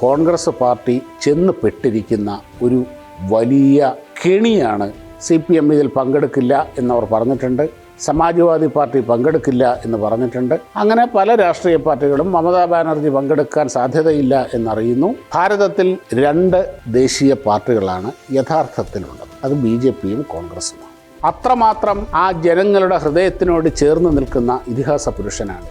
Congress party ചെന്ന് പെട്ടിരിക്കുന്ന ഒരു വലിയ കെണിയാണ് സി പി എം ഇതിൽ പങ്കെടുക്കില്ല എന്നവർ പറഞ്ഞിട്ടുണ്ട്. സമാജ്വാദി പാർട്ടി പങ്കെടുക്കില്ല എന്ന് പറഞ്ഞിട്ടുണ്ട്. അങ്ങനെ പല രാഷ്ട്രീയ പാർട്ടികളും മമതാ ബാനർജി പങ്കെടുക്കാൻ സാധ്യതയില്ല എന്നറിയുന്നു. ഭാരതത്തിൽ രണ്ട് ദേശീയ പാർട്ടികളാണ് യഥാർത്ഥത്തിലുള്ളത്. അത് ബി ജെ പിയും കോൺഗ്രസുമാണ്. അത്രമാത്രം ആ ജനങ്ങളുടെ ഹൃദയത്തിനോട് ചേർന്ന് നിൽക്കുന്ന ഇതിഹാസ പുരുഷനാണ്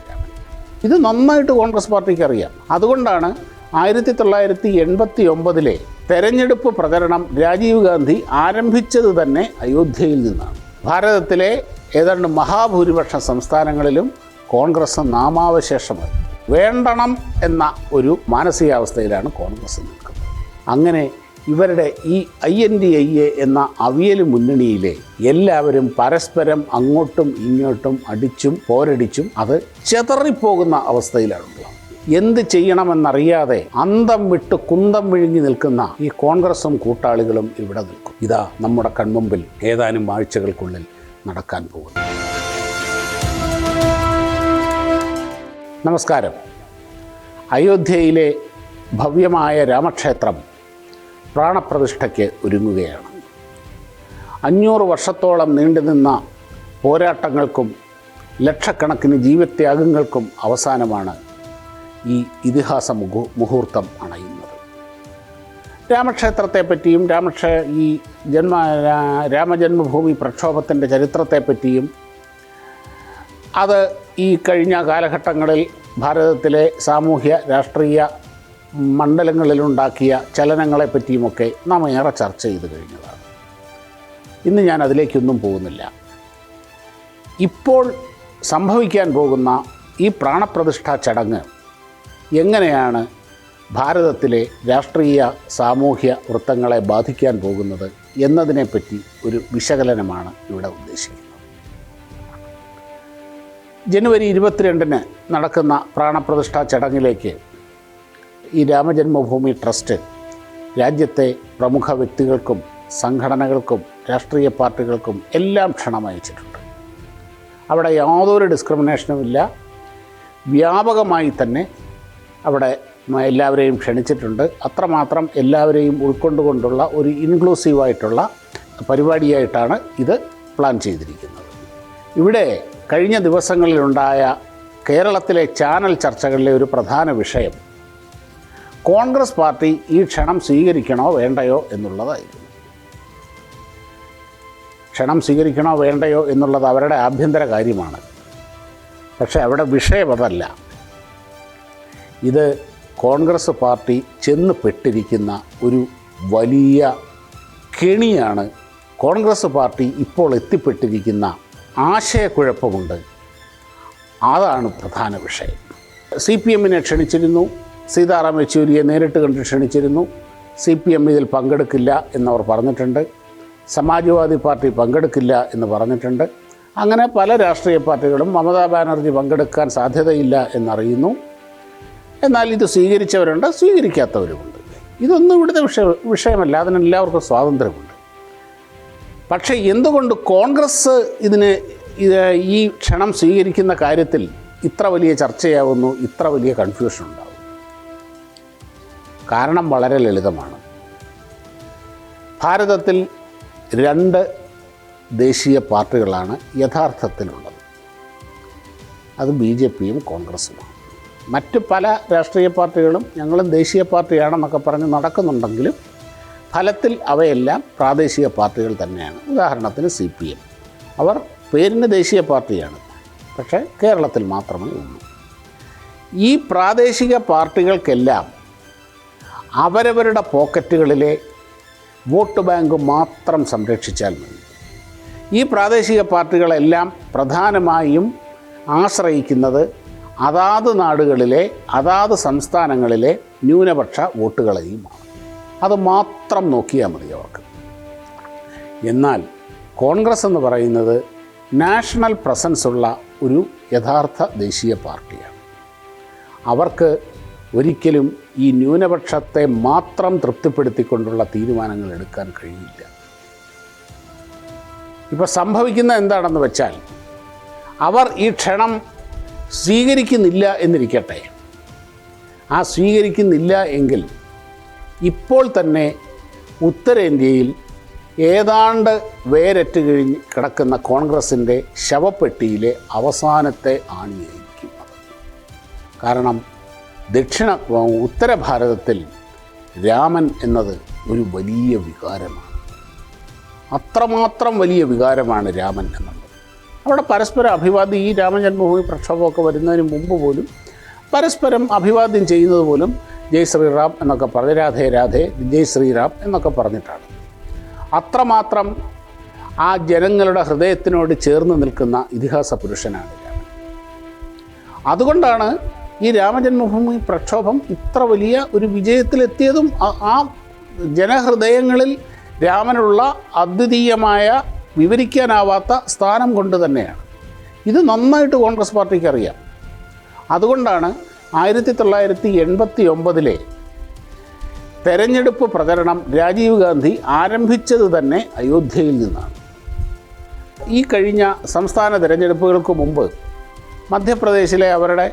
ഇത് നന്നായിട്ട് കോൺഗ്രസ് പാർട്ടിക്ക് അറിയാം. അതുകൊണ്ടാണ് ആയിരത്തി തൊള്ളായിരത്തി എൺപത്തി ഒമ്പതിലെ തെരഞ്ഞെടുപ്പ് പ്രചരണം രാജീവ് ഗാന്ധി ആരംഭിച്ചത് തന്നെ അയോധ്യയിൽ നിന്നാണ്. ഭാരതത്തിലെ ഏതാണ്ട് മഹാഭൂരിപക്ഷ സംസ്ഥാനങ്ങളിലും കോൺഗ്രസ് നാമാവശേഷമായി. വേണ്ടണം എന്ന ഒരു മാനസികാവസ്ഥയിലാണ് കോൺഗ്രസ് നിൽക്കുന്നത്. അങ്ങനെ ഇവരുടെ ഈ I N D I A എന്ന അവിയൽ മുന്നണിയിലെ എല്ലാവരും പരസ്പരം അങ്ങോട്ടും ഇങ്ങോട്ടും അടിച്ചും പോരടിച്ചും അത് ചെതറിപ്പോകുന്ന അവസ്ഥയിലാണുള്ളത് എന്ത് ചെയ്യണമെന്നറിയാതെ അന്തം വിട്ട് കുന്തം വിഴുങ്ങി നിൽക്കുന്ന ഈ കോൺഗ്രസും കൂട്ടാളികളും ഇവിടെ നിൽക്കും. ഇതാ നമ്മുടെ കൺമുമ്പിൽ ഏതാനും ആഴ്ചകൾക്കുള്ളിൽ നടക്കാൻ പോകുന്നു. നമസ്കാരം. അയോധ്യയിലെ ഭവ്യമായ രാമക്ഷേത്രം പ്രാണപ്രതിഷ്ഠയ്ക്ക് ഒരുങ്ങുകയാണ്. അഞ്ഞൂറ് വർഷത്തോളം നീണ്ടുനിന്ന പോരാട്ടങ്ങൾക്കും ലക്ഷക്കണക്കിന് ജീവത്യാഗങ്ങൾക്കും അവസാനമാണ് ഈ ഇതിഹാസ മുഹു മുഹൂർത്തം അണയുന്നത്. രാമക്ഷേത്രത്തെപ്പറ്റിയും രാമക്ഷ ഈ ജന്മ രാമജന്മഭൂമി പ്രക്ഷോഭത്തിന്റെ ചരിത്രത്തെപ്പറ്റിയും അത് ഈ കഴിഞ്ഞ കാലഘട്ടങ്ങളിൽ ഭാരതത്തിലെ സാമൂഹ്യ രാഷ്ട്രീയ മണ്ഡലങ്ങളിലുണ്ടാക്കിയ ചലനങ്ങളെപ്പറ്റിയുമൊക്കെ നാം ഏറെ ചർച്ച ചെയ്ത് കഴിഞ്ഞതാണ്. ഇന്ന് ഞാൻ അതിലേക്കൊന്നും പോകുന്നില്ല. ഇപ്പോൾ സംഭവിക്കാൻ പോകുന്ന ഈ പ്രാണപ്രതിഷ്ഠാ ചടങ്ങ് എങ്ങനെയാണ് ഭാരതത്തിലെ രാഷ്ട്രീയ സാമൂഹ്യ വൃത്തങ്ങളെ ബാധിക്കാൻ പോകുന്നത് എന്നതിനെപ്പറ്റി ഒരു വിശകലനമാണ് ഇവിടെ ഉദ്ദേശിക്കുന്നത്. ജനുവരി ഇരുപത്തിരണ്ടിന് നടക്കുന്ന പ്രാണപ്രതിഷ്ഠാ ചടങ്ങിലേക്ക് ഈ രാമജന്മഭൂമി ട്രസ്റ്റ് രാജ്യത്തെ പ്രമുഖ വ്യക്തികൾക്കും സംഘടനകൾക്കും രാഷ്ട്രീയ പാർട്ടികൾക്കും എല്ലാം ക്ഷണമയച്ചിട്ടുണ്ട് അവിടെ യാതൊരു ഡിസ്ക്രിമിനേഷനും ഇല്ല. വ്യാപകമായി തന്നെ അവിടെ എല്ലാവരെയും ക്ഷണിച്ചിട്ടുണ്ട്. അത്രമാത്രം എല്ലാവരെയും ഉൾക്കൊണ്ടുകൊണ്ടുള്ള ഒരു ഇൻക്ലൂസീവായിട്ടുള്ള പരിപാടിയായിട്ടാണ് ഇത് പ്ലാൻ ചെയ്തിരിക്കുന്നത്. ഇവിടെ കഴിഞ്ഞ ദിവസങ്ങളിലുണ്ടായ കേരളത്തിലെ ചാനൽ ചർച്ചകളിലെ ഒരു പ്രധാന വിഷയം കോൺഗ്രസ് പാർട്ടി ഈ ക്ഷണം സ്വീകരിക്കണോ വേണ്ടയോ എന്നുള്ളതായിരുന്നു. ക്ഷണം സ്വീകരിക്കണോ വേണ്ടയോ എന്നുള്ളത് അവരുടെ ആഭ്യന്തര കാര്യമാണ്. പക്ഷേ അവിടെ വിഷയം അതല്ല ഇത് കോൺഗ്രസ് പാർട്ടി ചെന്ന് പെട്ടിരിക്കുന്ന ഒരു വലിയ കെണിയാണ്. കോൺഗ്രസ് പാർട്ടി ഇപ്പോൾ എത്തിപ്പെട്ടിരിക്കുന്ന ആശയക്കുഴപ്പമുണ്ട്. അതാണ് പ്രധാന വിഷയം. സി പി എമ്മിനെ ക്ഷണിച്ചിരുന്നു. സീതാറാം യെച്ചൂരിയെ നേരിട്ട് കണ്ട് ക്ഷണിച്ചിരുന്നു. സി പി എം ഇതിൽ പങ്കെടുക്കില്ല എന്നവർ പറഞ്ഞിട്ടുണ്ട്. സമാജ്വാദി പാർട്ടി പങ്കെടുക്കില്ല എന്ന് പറഞ്ഞിട്ടുണ്ട്. അങ്ങനെ പല രാഷ്ട്രീയ പാർട്ടികളും മമതാ ബാനർജി പങ്കെടുക്കാൻ സാധ്യതയില്ല എന്നറിയുന്നു. എന്നാൽ ഇത് സ്വീകരിച്ചവരുണ്ട് സ്വീകരിക്കാത്തവരുമുണ്ട്. ഇതൊന്നും ഇവിടുത്തെ വിഷയ വിഷയമല്ല. അതിനെല്ലാവർക്കും സ്വാതന്ത്ര്യമുണ്ട്. പക്ഷേ എന്തുകൊണ്ട് കോൺഗ്രസ് ഇതിന് ഈ ക്ഷണം സ്വീകരിക്കുന്ന കാര്യത്തിൽ ഇത്ര വലിയ ചർച്ചയാവുന്നു ഇത്ര വലിയ കൺഫ്യൂഷൻ ഉണ്ടാവും കാരണം വളരെ ലളിതമാണ്. ഭാരതത്തിൽ രണ്ട് ദേശീയ പാർട്ടികളാണ് യഥാർത്ഥത്തിലുള്ളത്. അത് ബി ജെ പിയും കോൺഗ്രസുമാണ്. മറ്റ് പല രാഷ്ട്രീയ പാർട്ടികളും ഞങ്ങളും ദേശീയ പാർട്ടിയാണെന്നൊക്കെ പറഞ്ഞ് നടക്കുന്നുണ്ടെങ്കിലും ഫലത്തിൽ അവയെല്ലാം പ്രാദേശിക പാർട്ടികൾ തന്നെയാണ്. ഉദാഹരണത്തിന് സി പി എം. അവർ പേരിന് ദേശീയ പാർട്ടിയാണ്. പക്ഷേ കേരളത്തിൽ മാത്രമേ ഉള്ളൂ. ഈ പ്രാദേശിക പാർട്ടികൾക്കെല്ലാം അവരവരുടെ പോക്കറ്റുകളിലെ വോട്ട് ബാങ്ക് മാത്രം സംരക്ഷിച്ചാൽ മതി. ഈ പ്രാദേശിക പാർട്ടികളെല്ലാം പ്രധാനമായും ആശ്രയിക്കുന്നത് അതാത് നാടുകളിലെ അതാത് സംസ്ഥാനങ്ങളിലെ ന്യൂനപക്ഷ വോട്ടുകളെയുമാണ്. അത് മാത്രം നോക്കിയാൽ മതി അവർക്ക്. എന്നാൽ കോൺഗ്രസ് എന്ന് പറയുന്നത് നാഷണൽ പ്രസൻസ് ഉള്ള ഒരു യഥാർത്ഥ ദേശീയ പാർട്ടിയാണ്. അവർക്ക് ഒരിക്കലും ഈ ന്യൂനപക്ഷത്തെ മാത്രം തൃപ്തിപ്പെടുത്തിക്കൊണ്ടുള്ള തീരുമാനങ്ങൾ എടുക്കാൻ കഴിയില്ല. ഇപ്പോൾ സംഭവിക്കുന്ന എന്താണെന്ന് വെച്ചാൽ അവർ ഈ ക്ഷണം സ്വീകരിക്കുന്നില്ല എന്നിരിക്കട്ടെ. ആ സ്വീകരിക്കുന്നില്ല എങ്കിൽ ഇപ്പോൾ തന്നെ ഉത്തരേന്ത്യയിൽ ഏതാണ്ട് വേരറ്റ് കഴിഞ്ഞ് കിടക്കുന്ന കോൺഗ്രസിന്റെ ശവപ്പെട്ടിയിലെ അവസാനത്തെ ആണിയായിരിക്കും അത്. കാരണം ദക്ഷിണ ഉത്തര ഭാരതത്തിൽ രാമൻ എന്നത് ഒരു വലിയ വികാരമാണ്. അത്രമാത്രം വലിയ വികാരമാണ് രാമൻ എന്നുള്ളത് അവിടെ പരസ്പര അഭിവാദ്യം ഈ രാമജന്മഭൂമി പ്രക്ഷോഭമൊക്കെ വരുന്നതിന് മുമ്പ് പോലും പരസ്പരം അഭിവാദ്യം ചെയ്യുന്നത് പോലും ജയ് ശ്രീറാം എന്നൊക്കെ പറഞ്ഞ് രാധേ രാധേ ജയ് ശ്രീറാം എന്നൊക്കെ പറഞ്ഞിട്ടാണ്. അത്രമാത്രം ആ ജനങ്ങളുടെ ഹൃദയത്തിനോട് ചേർന്ന് നിൽക്കുന്ന ഇതിഹാസ പുരുഷനാണ് അതുകൊണ്ടാണ് ഈ രാമജന്മഭൂമി പ്രക്ഷോഭം ഇത്ര വലിയ ഒരു വിജയത്തിലെത്തിയതും ആ ജനഹൃദയങ്ങളിൽ രാമനുള്ള അദ്വിതീയമായ വിവരിക്കാനാവാത്ത സ്ഥാനം കൊണ്ട് തന്നെയാണ്. ഇത് നന്നായിട്ട് കോൺഗ്രസ് പാർട്ടിക്ക് അറിയാം. അതുകൊണ്ടാണ് ആയിരത്തി തൊള്ളായിരത്തി എൺപത്തി ഒമ്പതിലെ തെരഞ്ഞെടുപ്പ് പ്രചരണം രാജീവ് ഗാന്ധി ആരംഭിച്ചത് തന്നെ അയോധ്യയിൽ നിന്നാണ്. ഈ കഴിഞ്ഞ സംസ്ഥാന തിരഞ്ഞെടുപ്പുകൾക്ക് മുമ്പ് മധ്യപ്രദേശിലെ അവരുടെ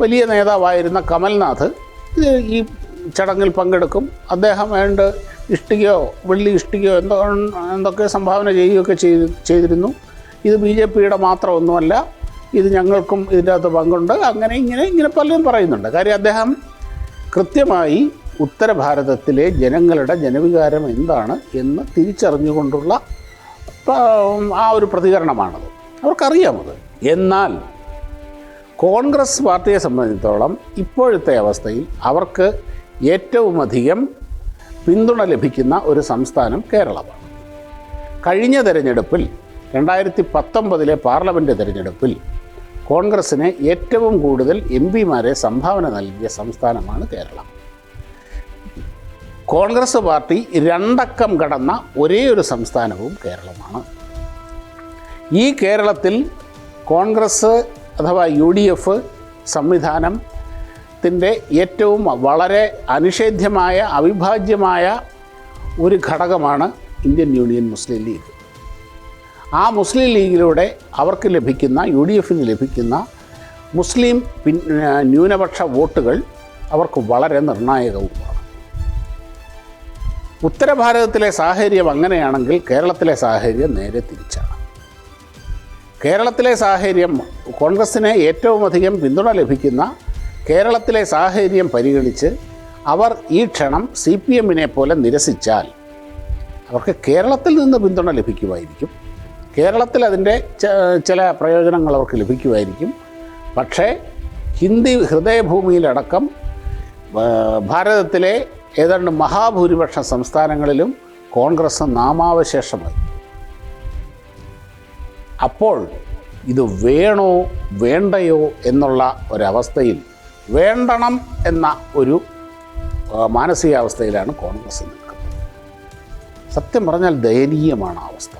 വലിയ നേതാവായിരുന്ന കമൽനാഥ് ഈ ചടങ്ങിൽ പങ്കെടുക്കും. അദ്ദേഹം വേണ്ട ഇഷ്ടികയോ വെള്ളി ഇഷ്ടികയോ എന്തോ എന്തൊക്കെ സംഭാവന ചെയ്യുകയൊക്കെ ചെയ്ത് ചെയ്തിരുന്നു. ഇത് ബി ജെ പിയുടെ മാത്രമൊന്നുമല്ല ഇത് ഞങ്ങൾക്കും ഇതിന്റെ അകത്ത് പങ്കുണ്ട്. അങ്ങനെ ഇങ്ങനെ ഇങ്ങനെ പലരും പറയുന്നുണ്ട്. കാര്യം അദ്ദേഹം കൃത്യമായി ഉത്തരഭാരതത്തിലെ ജനങ്ങളുടെ ജനവികാരം എന്താണ് എന്ന് തിരിച്ചറിഞ്ഞുകൊണ്ടുള്ള ആ ഒരു പ്രതികരണമാണത്. അവർക്കറിയാമത്. എന്നാൽ കോൺഗ്രസ് പാർട്ടിയെ സംബന്ധിച്ചിടത്തോളം ഇപ്പോഴത്തെ അവസ്ഥയിൽ അവർക്ക് ഏറ്റവും അധികം പിന്തുണ ലഭിക്കുന്ന ഒരു സംസ്ഥാനം കേരളമാണ്. കഴിഞ്ഞ തെരഞ്ഞെടുപ്പിൽ രണ്ടായിരത്തി പത്തൊമ്പതിലെ പാർലമെന്റ് തെരഞ്ഞെടുപ്പിൽ കോൺഗ്രസ്സിന് ഏറ്റവും കൂടുതൽ എം പിമാരെ സംഭാവന നൽകിയ സംസ്ഥാനമാണ് കേരളം. കോൺഗ്രസ് പാർട്ടി രണ്ടക്കം കടന്ന ഒരേ ഒരു സംസ്ഥാനവും കേരളമാണ്. ഈ കേരളത്തിൽ കോൺഗ്രസ് അഥവാ യു ഡി സംവിധാനത്തിന്റെ ഏറ്റവും വളരെ അനിഷേധ്യമായ അവിഭാജ്യമായ ഒരു ഘടകമാണ് ഇന്ത്യൻ യൂണിയൻ മുസ്ലിം ലീഗ്. ആ മുസ്ലിം ലീഗിലൂടെ അവർക്ക് ലഭിക്കുന്ന യു ഡി എഫിന് ലഭിക്കുന്ന മുസ്ലിം പിൻ ന്യൂനപക്ഷ വോട്ടുകൾ അവർക്ക് വളരെ നിർണായകവുമാണ്. ഉത്തരഭാരതത്തിലെ സാഹചര്യം അങ്ങനെയാണെങ്കിൽ കേരളത്തിലെ സാഹചര്യം നേരെ തിരിച്ചാണ്. കേരളത്തിലെ സാഹചര്യം കോൺഗ്രസ്സിന് ഏറ്റവും അധികം പിന്തുണ ലഭിക്കുന്ന കേരളത്തിലെ സാഹചര്യം പരിഗണിച്ച് അവർ ഈ ക്ഷണം സി പി എമ്മിനെ പോലെ നിരസിച്ചാൽ അവർക്ക് കേരളത്തിൽ നിന്ന് പിന്തുണ ലഭിക്കുമായിരിക്കും. കേരളത്തിൽ അതിന്റെ ചില പ്രയോജനങ്ങൾ അവർക്ക് ലഭിക്കുമായിരിക്കും. പക്ഷേ ഹിന്ദി ഹൃദയഭൂമിയിലടക്കം ഭാരതത്തിലെ ഏതാണ്ട് മഹാഭൂരിപക്ഷ സംസ്ഥാനങ്ങളിലും കോൺഗ്രസ് നാമാവശേഷമായി. അപ്പോൾ ഇത് വേണോ വേണ്ടയോ എന്നുള്ള ഒരവസ്ഥയിൽ വേണ്ടണം എന്ന ഒരു മാനസികാവസ്ഥയിലാണ് കോൺഗ്രസ് നിൽക്കുന്നത്. സത്യം പറഞ്ഞാൽ ദയനീയമാണ് അവസ്ഥ.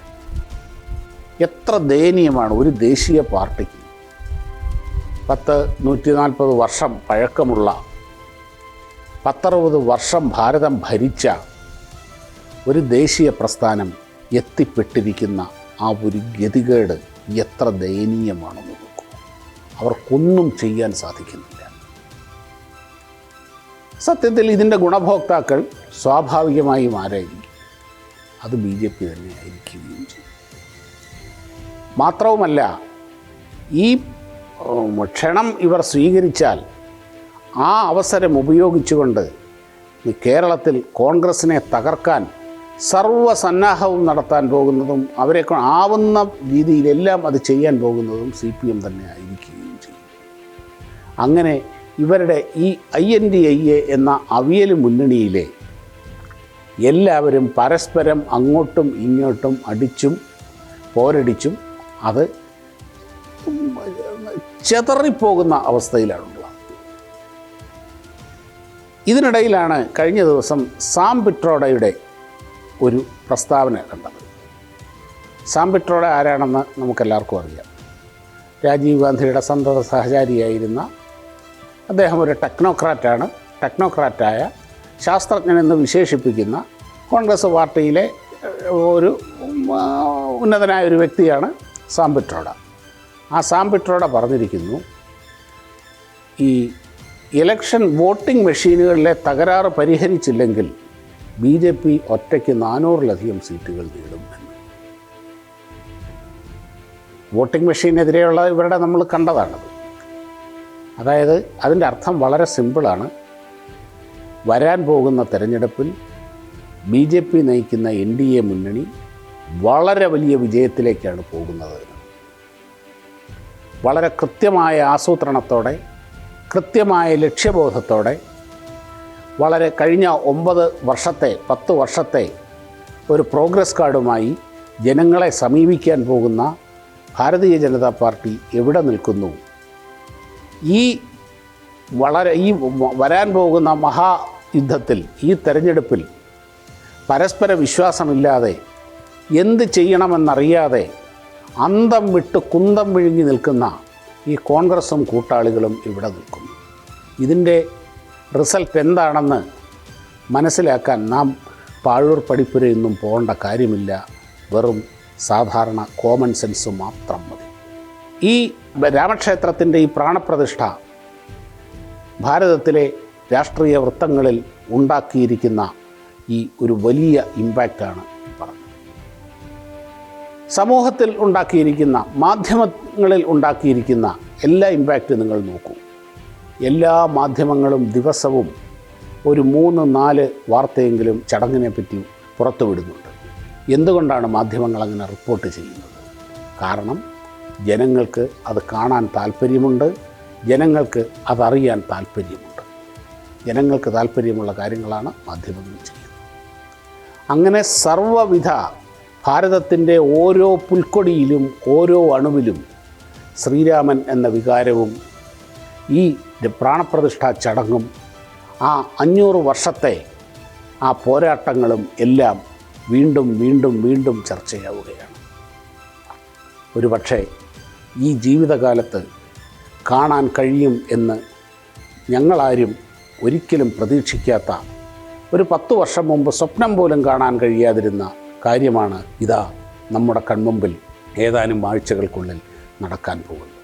എത്ര ദയനീയമാണ് ഒരു ദേശീയ പാർട്ടിക്ക് പത്ത് നൂറ്റി നാൽപ്പത് വർഷം പഴക്കമുള്ള പത്തറുപത് വർഷം ഭാരതം ഭരിച്ച ഒരു ദേശീയ പ്രസ്ഥാനം എത്തിപ്പെട്ടിരിക്കുന്ന ആ ഒരു ഗതികേട് എത്ര ദയനീയമാണെന്ന് നോക്കൂ. അവർക്കൊന്നും ചെയ്യാൻ സാധിക്കുന്നില്ല. സത്യത്തിൽ ഇതിന്റെ ഗുണഭോക്താക്കൾ സ്വാഭാവികമായും ആരായിരിക്കും അത് ബി ജെ പി തന്നെ ആയിരിക്കുകയും ചെയ്യും. മാത്രവുമല്ല ഈ ക്ഷണം ഇവർ സ്വീകരിച്ചാൽ ആ അവസരം ഉപയോഗിച്ചുകൊണ്ട് കേരളത്തിൽ കോൺഗ്രസിനെ തകർക്കാൻ സർവസന്നാഹവും നടത്താൻ പോകുന്നതും അവരെ ആവുന്ന രീതിയിലെല്ലാം അത് ചെയ്യാൻ പോകുന്നതും സി പി എം തന്നെ ആയിരിക്കുകയും ചെയ്യും. അങ്ങനെ ഇവരുടെ ഈ I N D I A എന്ന അവിയൽ മുന്നണിയിലെ എല്ലാവരും പരസ്പരം അങ്ങോട്ടും ഇങ്ങോട്ടും അടിച്ചും പോരടിച്ചും അത് ചെതറിപ്പോകുന്ന അവസ്ഥയിലാണുള്ളത്. ഇതിനിടയിലാണ് കഴിഞ്ഞ ദിവസം സാം പിട്രോഡയുടെ ഒരു പ്രസ്താവന കണ്ടത്. സാം പിട്രോഡ ആരാണെന്ന് നമുക്കെല്ലാവർക്കും അറിയാം. രാജീവ് ഗാന്ധിയുടെ സന്തത സഹചാരിയായിരുന്ന അദ്ദേഹം ഒരു ടെക്നോക്രാറ്റാണ്. ടെക്നോക്രാറ്റായ ശാസ്ത്രജ്ഞനെന്ന് വിശേഷിപ്പിക്കുന്ന കോൺഗ്രസ് പാർട്ടിയിലെ ഒരു ഉന്നതനായ ഒരു വ്യക്തിയാണ് സാംപിട്രോഡ ആ സാംപിട്രോഡ പറഞ്ഞിരിക്കുന്നു ഈ ഇലക്ഷൻ വോട്ടിംഗ് മെഷീനുകളിലെ തകരാറ് പരിഹരിച്ചില്ലെങ്കിൽ ബി ജെ പി ഒറ്റയ്ക്ക് നാനൂറിലധികം സീറ്റുകൾ നേടും എന്ന്. വോട്ടിംഗ് മെഷീനെതിരെയുള്ള ഇവരുടെ നമ്മൾ കണ്ടതാണത്. അതായത് അതിന്റെ അർത്ഥം വളരെ സിമ്പിളാണ്. വരാൻ പോകുന്ന തെരഞ്ഞെടുപ്പിൽ ബി ജെ പി നയിക്കുന്ന എൻ ഡി എ മുന്നണി വളരെ വലിയ വിജയത്തിലേക്കാണ് പോകുന്നത്. വളരെ കൃത്യമായ ആസൂത്രണത്തോടെ കൃത്യമായ ലക്ഷ്യബോധത്തോടെ വളരെ കഴിഞ്ഞ ഒമ്പത് വർഷത്തെ പത്ത് വർഷത്തെ ഒരു പ്രോഗ്രസ് കാർഡുമായി ജനങ്ങളെ സമീപിക്കാൻ പോകുന്ന ഭാരതീയ ജനതാ പാർട്ടി എവിടെ നിൽക്കുന്നു? ഈ വളരെ ഈ വരാൻ പോകുന്ന മഹായുദ്ധത്തിൽ ഈ തെരഞ്ഞെടുപ്പിൽ പരസ്പര വിശ്വാസമില്ലാതെ എന്ത് ചെയ്യണമെന്നറിയാതെ അന്തം വിട്ട് കുന്തം വിഴുങ്ങി നിൽക്കുന്ന ഈ കോൺഗ്രസും കൂട്ടാളികളും ഇവിടെ നിൽക്കുന്നു. ഇതിന്റെ റിസൾട്ട് എന്താണെന്ന് മനസ്സിലാക്കാൻ നാം പാഴൂർ പഠിപ്പുരയൊന്നും പോകേണ്ട കാര്യമില്ല. വെറും സാധാരണ കോമൺ സെൻസ് മാത്രം മതി. ഈ രാമക്ഷേത്രത്തിന്റെ ഈ പ്രാണപ്രതിഷ്ഠ ഭാരതത്തിലെ രാഷ്ട്രീയ വൃത്തങ്ങളിൽ ഉണ്ടാക്കിയിരിക്കുന്ന ഈ ഒരു വലിയ ഇമ്പാക്റ്റാണ് പറഞ്ഞത്. സമൂഹത്തിൽ ഉണ്ടാക്കിയിരിക്കുന്ന മാധ്യമങ്ങളിൽ ഉണ്ടാക്കിയിരിക്കുന്ന എല്ലാ ഇമ്പാക്റ്റും നിങ്ങൾ നോക്കൂ. എല്ലാ മാധ്യമങ്ങളും ദിവസവും ഒരു മൂന്ന് നാല് വാർത്തയെങ്കിലും ചടങ്ങിനെ പറ്റി പുറത്തുവിടുന്നുണ്ട്. എന്തുകൊണ്ടാണ് മാധ്യമങ്ങൾ അങ്ങനെ റിപ്പോർട്ട് ചെയ്യുന്നത്? കാരണം ജനങ്ങൾക്ക് അത് കാണാൻ താല്പര്യമുണ്ട്. ജനങ്ങൾക്ക് അതറിയാൻ താല്പര്യമുണ്ട്. ജനങ്ങൾക്ക് താല്പര്യമുള്ള കാര്യങ്ങളാണ് മാധ്യമങ്ങൾ ചെയ്യുന്നത്. അങ്ങനെ സർവവിധ ഭാരതത്തിന്റെ ഓരോ പുൽക്കൊടിയിലും ഓരോ അണുവിലും ശ്രീരാമൻ എന്ന വികാരവും ഈ പ്രാണപ്രതിഷ്ഠാ ചടങ്ങും ആ അഞ്ഞൂറ് വർഷത്തെ ആ പോരാട്ടങ്ങളും എല്ലാം വീണ്ടും വീണ്ടും വീണ്ടും ചർച്ചയാവുകയാണ്. ഒരുപക്ഷെ ഈ ജീവിതകാലത്ത് കാണാൻ കഴിയും എന്ന് ഞങ്ങളാരും ഒരിക്കലും പ്രതീക്ഷിക്കാത്ത ഒരു പത്ത് വർഷം മുമ്പ് സ്വപ്നം പോലും കാണാൻ കഴിയാതിരുന്ന കാര്യമാണ് ഇതാ നമ്മുടെ കൺമുമ്പിൽ ഏതാനും ആഴ്ചകൾക്കുള്ളിൽ നടക്കാൻ പോകുന്നത്.